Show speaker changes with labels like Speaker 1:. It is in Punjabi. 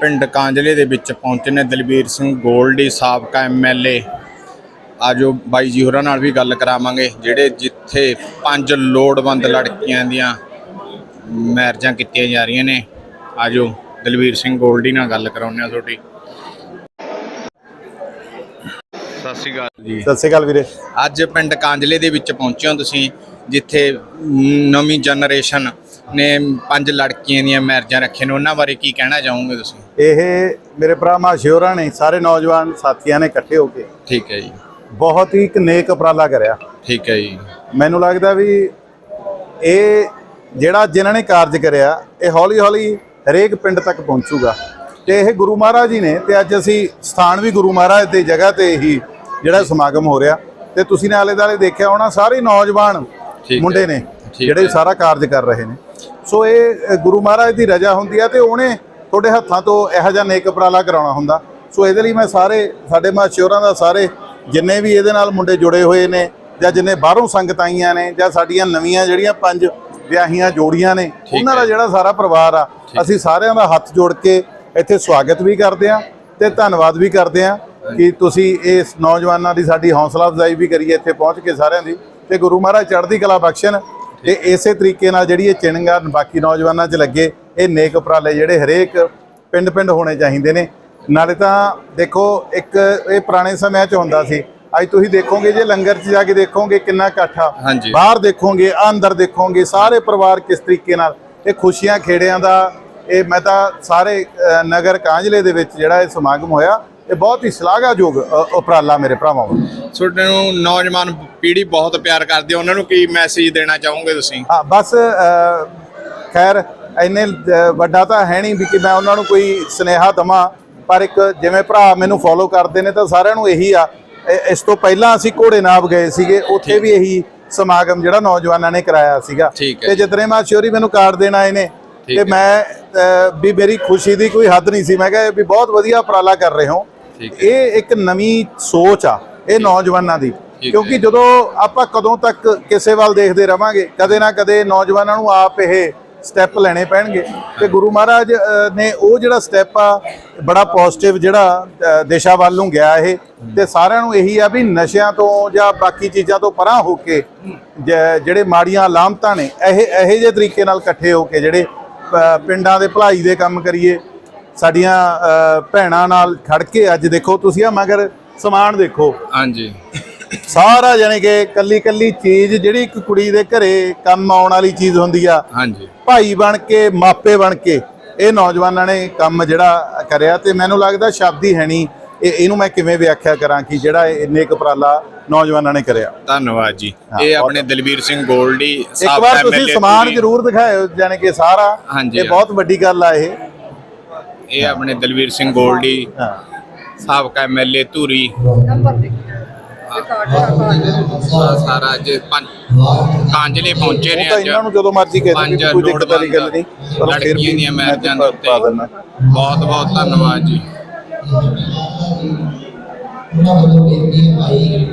Speaker 1: ਪਿੰਡ ਕਾਂਜਲੇ ਦੇ ਵਿੱਚ ਪਹੁੰਚੇ ਨੇ ਦਲਬੀਰ ਸਿੰਘ ਗੋਲਡੀ, ਸਾਬਕਾ ਐਮਐਲਏ ਆਜੋ ਬਾਈ ਜੀ ਹੋਰਾਂ ਨਾਲ ਵੀ ਗੱਲ ਕਰਾਵਾਂਗੇ, ਜਿਹੜੇ ਜਿੱਥੇ ਪੰਜ ਲੋੜਵੰਦ ਲੜਕੀਆਂ ਦੀਆਂ ਮੈਰਿਜਾਂ ਕੀਤੀਆਂ ਜਾ ਰਹੀਆਂ ਨੇ। ਆਜੋ ਦਲਬੀਰ ਸਿੰਘ ਗੋਲਡੀ ਨਾਲ ਗੱਲ ਕਰਾਉਂਦੇ ਆ ਤੁਹਾਡੀ। ਸਤਿ ਸ਼੍ਰੀ ਅਕਾਲ ਜੀ।
Speaker 2: ਸਤਿ ਸ਼੍ਰੀ ਅਕਾਲ ਵੀਰੇ।
Speaker 1: ਅੱਜ ਪਿੰਡ ਕਾਂਜਲੇ ਦੇ ਵਿੱਚ ਪਹੁੰਚੇ ਹੋ ਤੁਸੀਂ ਜਿੱਥੇ ਨਵੀਂ ਜਨਰੇਸ਼ਨ ਨੇ ਪੰਜ ਲੜਕੀਆਂ ਦੀਆਂ ਮੈਰਿਜਾਂ ਰੱਖੀਆਂ ਨੇ। ਉਹਨਾਂ ਬਾਰੇ ਕੀ ਕਹਿਣਾ ਚਾਹੋਗੇ ਤੁਸੀਂ?
Speaker 2: ਇਹ ਮੇਰੇ ਭਰਾ ਮਾਸ਼ਿਓਰਾਂ ਨੇ ਸਾਰੇ ਨੌਜਵਾਨ ਸਾਥੀਆਂ ਨੇ ਇਕੱਠੇ ਹੋ ਕੇ
Speaker 1: ਠੀਕ ਹੈ ਜੀ।
Speaker 2: ਬਹੁਤ ਹੀ ਇੱਕ ਨੇਕ ਉਪਰਾਲਾ ਕਰਿਆ।
Speaker 1: ਠੀਕ ਹੈ ਜੀ।
Speaker 2: ਮੈਨੂੰ ਲੱਗਦਾ ਵੀ ਇਹ ਜਿਹੜਾ ਜਿਨ੍ਹਾਂ ਨੇ ਕਾਰਜ ਕਰਿਆ ਇਹ ਹੌਲੀ ਹੌਲੀ ਹਰੇਕ ਪਿੰਡ ਤੱਕ ਪਹੁੰਚੂਗਾ। ਤੇ ਇਹ ਗੁਰੂ ਮਹਾਰਾਜ ਜੀ ਨੇ ਤੇ ਅੱਜ ਅਸੀਂ ਸਥਾਨ ਵੀ ਗੁਰੂ ਮਹਾਰਾਜ ਦੀ ਜਗ੍ਹਾ ਤੇ ਹੀ ਜਿਹੜਾ ਸਮਾਗਮ ਹੋ ਰਿਹਾ ਤੇ ਤੁਸੀਂ ਨੇ ਆਲੇ ਦਾਲੇ ਦੇਖਿਆ ਹੋਣਾ ਸਾਰੇ ਨੌਜਵਾਨ। ਮੁੰਡੇ ਨੇ ਜਿਹੜੇ। ਸਾਰਾ ਕਾਰਜ ਕਰ ਰਹੇ ਨੇ ਸੋ ਇਹ ਗੁਰੂ ਮਹਾਰਾਜ ਦੀ ਰਜ਼ਾ ਹੁੰਦੀ ਆ ਤੇ ਉਹਨੇ ਤੁਹਾਡੇ ਹੱਥਾਂ ਤੋਂ ਇਹੋ ਜਿਹਾ ਨੇਕ ਉਪਰਾਲਾ ਕਰਾਉਣਾ ਹੁੰਦਾ ਸੋ ਇਹਦੇ ਲਈ ਮੈਂ ਸਾਰੇ ਸਾਡੇ ਮਾਸ਼ਿਓਰਾਂ ਦਾ ਸਾਰੇ ਜਿੰਨੇ ਵੀ ਇਹਦੇ ਨਾਲ ਮੁੰਡੇ ਜੁੜੇ ਹੋਏ ਨੇ ਜਾਂ ਜਿੰਨੇ ਬਾਹਰੋਂ ਸੰਗਤ ਆਈਆਂ ਨੇ ਜਾਂ ਸਾਡੀਆਂ ਨਵੀਆਂ ਜਿਹੜੀਆਂ ਪੰਜ ਵਿਆਹੀਆਂ ਜੋੜੀਆਂ ਨੇ ਉਹਨਾਂ ਦਾ। ਜਿਹੜਾ ਸਾਰਾ ਪਰਿਵਾਰ ਆ ਅਸੀਂ ਸਾਰਿਆਂ ਦਾ ਹੱਥ ਜੋੜ ਕੇ ਇੱਥੇ ਸਵਾਗਤ ਵੀ ਕਰਦੇ ਆ ਤੇ ਧੰਨਵਾਦ ਵੀ ਕਰਦੇ ਆ ਕਿ ਤੁਸੀਂ ਇਸ ਨੌਜਵਾਨਾਂ ਦੀ ਸਾਡੀ ਹੌਸਲਾ ਅਫਜ਼ਾਈ ਵੀ ਕਰੀਏ ਇੱਥੇ ਪਹੁੰਚ ਕੇ ਸਾਰਿਆਂ ਦੀ। ਤੇ ਗੁਰੂ ਮਹਾਰਾਜ ਚੜ੍ਹਦੀ ਕਲਾ ਬਖਸ਼ਣ। ਤੇ ਇਸੇ ਤਰੀਕੇ ਨਾਲ ਜਿਹੜੀ ਇਹ ਚਿੰਨਗਾ ਬਾਕੀ ਨੌਜਵਾਨਾਂ 'ਚ ਲੱਗੇ ਇਹ ਨੇਕ ਉਪਰਾਲੇ ਜਿਹੜੇ ਹਰੇਕ ਪਿੰਡ ਪਿੰਡ ਹੋਣੇ ਚਾਹੀਦੇ ਨੇ। ਨਾਲੇ ਤਾਂ ਦੇਖੋ ਇੱਕ ਇਹ ਪੁਰਾਣੇ ਸਮਿਆਂ 'ਚ ਹੁੰਦਾ ਸੀ। ਅੱਜ ਤੁਸੀਂ ਦੇਖੋਗੇ ਜੇ ਲੰਗਰ 'ਚ ਜਾ ਕੇ ਦੇਖੋਗੇ ਕਿੰਨਾ ਇਕੱਠ। ਬਾਹਰ ਦੇਖੋਗੇ ਅੰਦਰ ਦੇਖੋਗੇ ਸਾਰੇ ਪਰਿਵਾਰ ਕਿਸ ਤਰੀਕੇ ਨਾਲ। ਇਹ ਖੁਸ਼ੀਆਂ ਖੇੜਿਆਂ ਦਾ ਇਹ ਮੈਂ ਤਾਂ ਸਾਰੇ ਨਗਰ ਕਾਂਜਲੇ ਦੇ ਵਿੱਚ ਜਿਹੜਾ ਇਹ ਸਮਾਗਮ ਹੋਇਆ ਇਹ ਬਹੁਤ ਹੀ ਸ਼ਲਾਘਾਯੋਗ ਉਪਰਾਲਾ ਮੇਰੇ ਭਰਾਵਾਂ ਵੱਲੋਂ।
Speaker 1: ਤੁਹਾਡੇ ਨੂੰ ਨੌਜਵਾਨ ਪੀੜ੍ਹੀ ਬਹੁਤ ਪਿਆਰ ਕਰਦੀ ਹੈ। ਉਹਨਾਂ ਨੂੰ ਕੀ ਮੈਸੇਜ ਦੇਣਾ ਚਾਹੋਗੇ ਤੁਸੀਂ?
Speaker 2: ਹਾਂ ਬਸ ਖੈਰ ਇੰਨੇ ਵੱਡਾ ਤਾਂ ਹੈ ਨਹੀਂ ਵੀ ਕਿ ਮੈਂ ਉਹਨਾਂ ਨੂੰ ਕੋਈ ਸਨੇਹਾ ਦਵਾਂ ਪਰ ਇੱਕ ਜਿਵੇਂ ਭਰਾ ਮੈਨੂੰ ਫੋਲੋ ਕਰਦੇ ਨੇ ਤਾਂ ਸਾਰਿਆਂ ਨੂੰ ਇਹੀ ਆ। ਇਸ ਤੋਂ ਪਹਿਲਾਂ ਅਸੀਂ ਘੋੜੇ ਨਾਬ ਗਏ ਸੀਗੇ ਉੱਥੇ ਵੀ ਇਹੀ ਸਮਾਗਮ ਜਿਹੜਾ ਨੌਜਵਾਨਾਂ ਨੇ ਕਰਾਇਆ ਸੀਗਾ। ਤੇ ਜਿਤਨੇ ਮਾਸ਼ੋਰੀ ਮੈਨੂੰ ਕਾਰਡ ਦੇਣ ਆਏ ਨੇ ਤੇ। ਮੈਂ ਵੀ ਮੇਰੀ ਖੁਸ਼ੀ ਦੀ ਕੋਈ ਹੱਦ ਨਹੀਂ ਸੀ। ਮੈਂ ਕਿਹਾ ਵੀ ਬਹੁਤ ਵਧੀਆ ਉਪਰਾਲਾ ਕਰ ਰਹੇ ਹੈ। ਇਹ ਇੱਕ ਨਵੀਂ ਸੋਚ ਆ ਇਹ ਨੌਜਵਾਨਾਂ ਦੀ। ਕਿਉਂਕਿ ਜਦੋਂ ਆਪਾਂ ਕਦੋਂ ਤੱਕ ਕਿਸੇ ਵੱਲ ਦੇਖਦੇ ਰਵਾਂਗੇ ਕਦੇ ਨਾ ਕਦੇ ਨੌਜਵਾਨਾਂ ਨੂੰ ਆਪ ਇਹ ਸਟੈਪ ਲੈਣੇ ਪੈਣਗੇ। ਤੇ ਗੁਰੂ ਮਹਾਰਾਜ ਨੇ ਉਹ ਜਿਹੜਾ ਸਟੈਪ ਆ ਬੜਾ ਪੋਜ਼ਿਟਿਵ ਜਿਹੜਾ ਦਿਸ਼ਾ ਵੱਲ ਨੂੰ ਗਿਆ ਇਹ। ਤੇ ਸਾਰਿਆਂ ਨੂੰ ਇਹੀ ਆ ਵੀ ਨਸ਼ਿਆਂ ਤੋਂ ਜਾਂ ਬਾਕੀ ਚੀਜ਼ਾਂ ਤੋਂ ਪਰਾਂ ਹੋ ਕੇ ਜਿਹੜੇ ਮਾੜੀਆਂ ਅਲਾਮਤਾਂ ਨੇ ਇਹ ਇਹੋ ਜਿਹੇ ਤਰੀਕੇ ਨਾਲ ਇਕੱਠੇ ਹੋ ਕੇ ਜਿਹੜੇ ਪਿੰਡਾਂ ਦੇ ਭਲਾਈ ਦੇ ਕੰਮ ਕਰੀਏ ਸਾਡੀਆਂ ਭੈਣਾਂ ਨਾਲ ਖੜ ਕੇ ਅੱਜ ਦੇਖੋ ਤੁਸੀਂ ਆ ਮਗਰ ਸਮਾਨ ਦੇਖੋ।
Speaker 1: ਹਾਂਜੀ।
Speaker 2: ਸਾਰਾ ਜਾਣੀ ਕਿ ਕੱਲੀ ਕੱਲੀ ਚੀਜ਼ ਜਿਹੜੀ ਇੱਕ ਕੁੜੀ ਦੇ ਘਰੇ ਕੰਮ ਆਉਣ ਵਾਲੀ ਚੀਜ਼ ਹੁੰਦੀ ਆ
Speaker 1: ਹਾਂਜੀ।
Speaker 2: ਭਾਈ ਬਣ ਕੇ ਮਾਪੇ ਬਣ ਕੇ ਇਹ ਨੌਜਵਾਨਾਂ ਨੇ ਕੰਮ ਜਿਹੜਾ ਕਰਿਆ ਤੇ ਮੈਨੂੰ ਲੱਗਦਾ ਸ਼ਬਦ ਹੀ ਹੈ ਨਹੀਂ। ਇਹ ਇਹਨੂੰ ਮੈਂ ਕਿਵੇਂ ਵਿਆਖਿਆ ਕਰਾਂ ਕਿ ਜਿਹੜਾ ਇਹ ਨੇਕ ਉਪਰਾਲਾ ਨੌਜਵਾਨਾਂ ਨੇ ਕਰਿਆ?
Speaker 1: ਧੰਨਵਾਦ ਜੀ। ਇਹ ਆਪਣੇ ਦਲਬੀਰ ਸਿੰਘ ਗੋਲਡੀ
Speaker 2: ਇੱਕ
Speaker 1: ਸਾਬਕਾ
Speaker 2: ਵਾਰ ਤੁਸੀਂ ਸਮਾਨ। ਜ਼ਰੂਰ ਦਿਖਾਇਓ ਜਾਣੀ ਕਿ ਸਾਰਾ। ਇਹ। ਬਹੁਤ ਵੱਡੀ ਗੱਲ ਆ ਇਹ।
Speaker 1: ਇਹ ਆਪਣੇ ਦਲਬੀਰ ਸਿੰਘ ਗੋਲਡੀ ਸਾਬਕਾ ਐਮਐਲਏ ਧੂਰੀ। ਸਾਰਾ ਅੱਜ ਪੰਜ ਕਾਂਜਲੇ ਪਹੁੰਚੇ ਨੇ ਅੱਜ।
Speaker 2: ਇਹਨਾਂ ਨੂੰ ਜਦੋਂ ਮਰਜ਼ੀ ਕਹਿ
Speaker 1: ਪੰਜ
Speaker 2: ਦੇ ਕੋਈ ਦਿੱਕਤ ਵਾਲੀ ਗੱਲ ਨਹੀਂ ਪਰ ਫਿਰ ਵੀ
Speaker 1: ਦੀਆਂ
Speaker 2: ਮੈਂ
Speaker 1: ਮੈਰਿਜਾਂ ਦੇ
Speaker 2: ਪਾ
Speaker 1: ਉੱਤੇ।
Speaker 2: ਦਿੰਦਾ।
Speaker 1: ਬਹੁਤ ਬਹੁਤ ਧੰਨਵਾਦ ਜੀ।
Speaker 3: ਉਹਨਾਂ ਵੱਲੋਂ ਬੇਨਤੀ ਹੈ ਭਾਈ